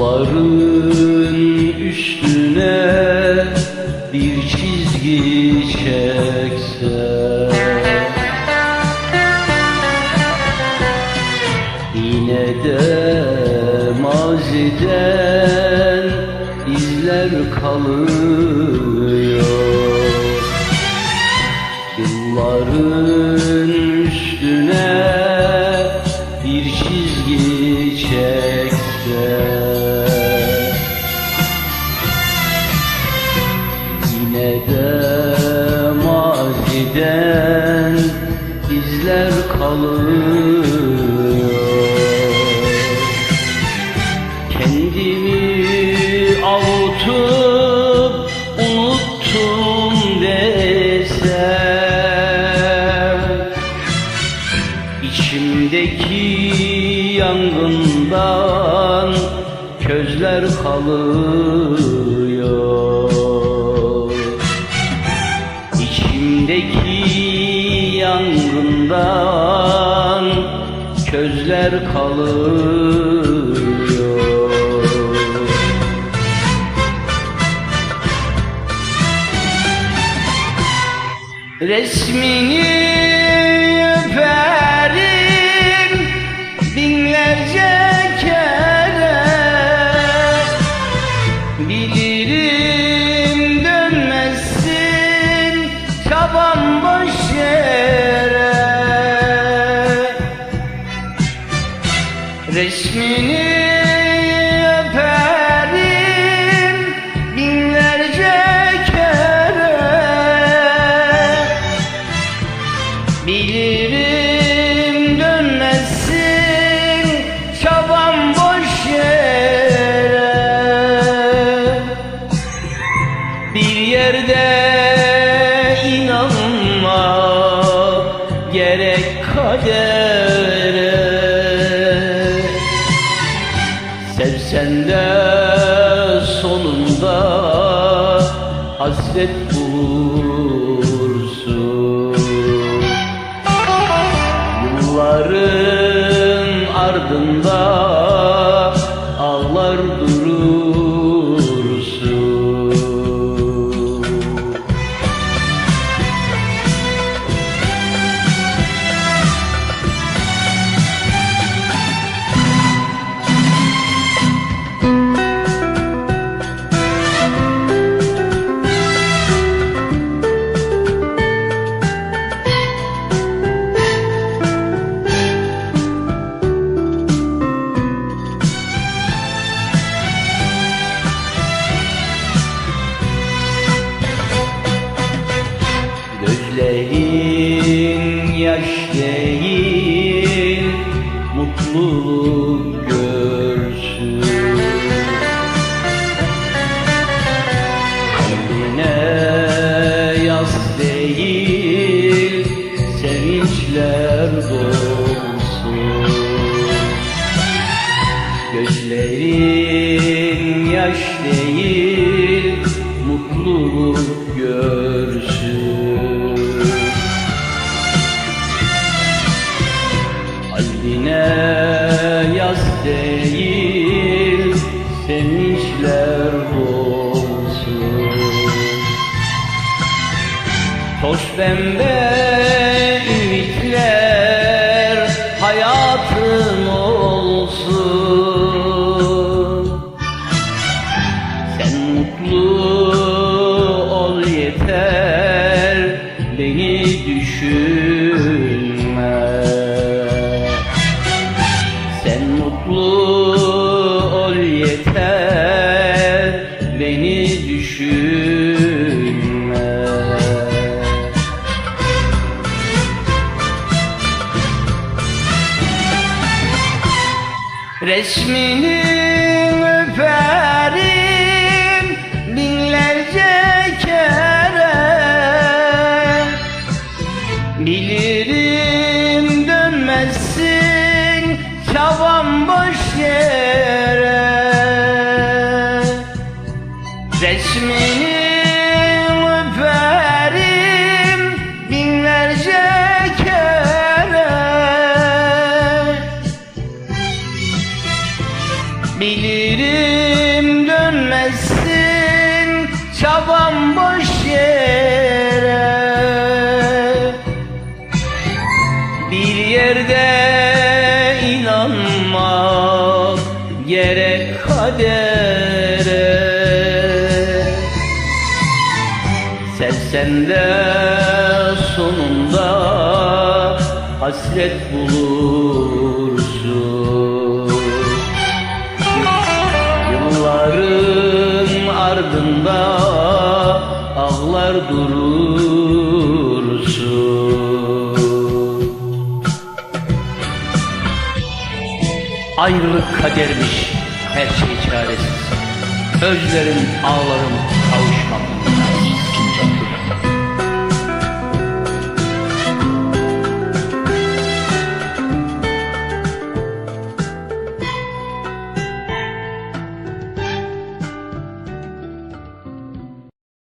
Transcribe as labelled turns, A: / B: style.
A: Yolların üstüne bir çizgi çekse. Yine de maziden izler kalıyor maziden izler kalıyor. Kendimi avutup unuttum desem İçimdeki yangından közler kalıyor közler kalıyor. Resmini öperim Resmini öperim binlerce kere. Bilirim dönmezsin çabam boş yere. Bir yerde inanmak gerek kadere Sevsen de sonunda hasret bulursun yaş değil Mutluluk görsün. Kalbine yaz değil Sevinçler dolsun. Toz pembe beni düşünme. Sen mutlu ol yeter beni düşünme. Resmini Çeşmini öperim binlerce kere. Bilirim dönmezsin çabam boş yere. Bir yerde inanmak gerek kader Sevsen de sonunda hasret bulursun. Yılların ardında ağlar durursun. Ayrılık kadermiş her şey çaresiz. Özlerim ağlarım kavga